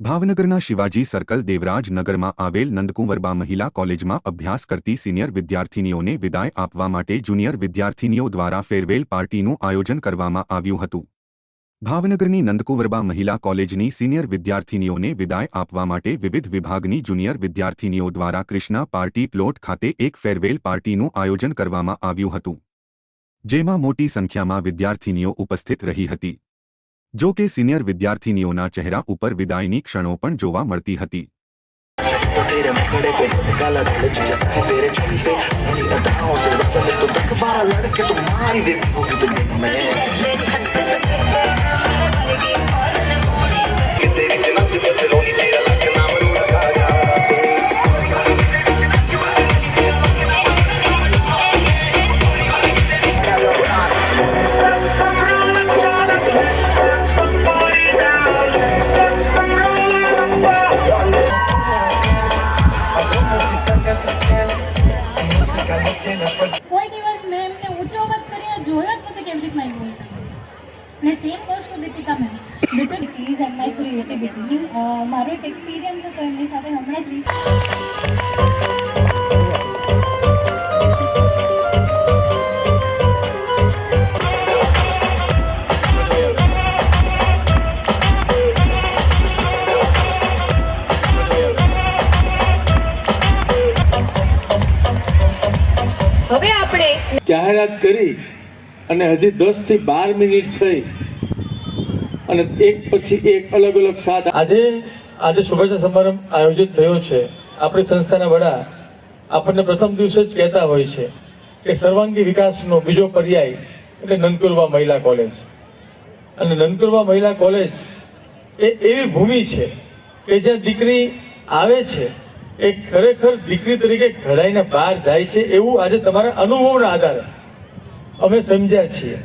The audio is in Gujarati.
ભાવનગરના શિવાજી સર્કલ દેવરાજ નગરમાં આવેલ નંદકુંવરબા મહિલા કોલેજમાં અભ્યાસ કરતી સિનિયર વિદ્યાર્થિનીઓને વિદાય આપવા માટે જુનિયર વિદ્યાર્થિનીઓ દ્વારા ફેરવેલ પાર્ટીનું આયોજન કરવામાં આવ્યું હતું. ભાવનગરની નંદકુંવરબા મહિલા કોલેજની સિનિયર વિદ્યાર્થિનીઓને વિદાય આપવા માટે વિવિધ વિભાગની જુનિયર વિદ્યાર્થિનીઓ દ્વારા કૃષ્ણા પાર્ટી પ્લોટ ખાતે એક ફેરવેલ પાર્ટીનું આયોજન કરવામાં આવ્યું હતું. જેમાં મોટી સંખ્યામાં વિદ્યાર્થિનીઓ ઉપસ્થિત રહી હતી. જો કે સિનિયર વિદ્યાર્થિનીઓના ચહેરા ઉપર વિદાયની ક્ષણો પણ જોવા મળતી હતી तो तेरे मुखड़े पे बस काला दिल चुचता है तेरे चलते उन्हीं अदाओं से ज्यादा मैं तो दस बारह लड़के तो मार ही देती होगी तो બોલતા ને same goes to Deepika ma'am Deepika and my creativity મારો એક એક્સપિરિયન્સ હતો એમની સાથે હમણાં જ આપણે જાહેરાત કરી. અને હજી દસથી બાર મિનિટ થઈ. અને એક પછી એક અલગ અલગ સાથ આજે આજે શુભેચ્છા સમારંભ આયોજિત થયો છે. આપણી સંસ્થાના વડા આપણને પ્રથમ દિવસે જ કહેતા હોય છે કે સર્વાંગી વિકાસનો બીજો પર્યાય એટલે નંદકુરવા મહિલા કોલેજ. અને નંદકુરવા મહિલા કોલેજ એ એવી ભૂમિ છે કે જ્યાં દીકરી આવે છે, એ ખરેખર દીકરી તરીકે ઘડાઈને બહાર જાય છે એવું આજે તમારા અનુભવના આધારે અમે સમજ્યા છીએ.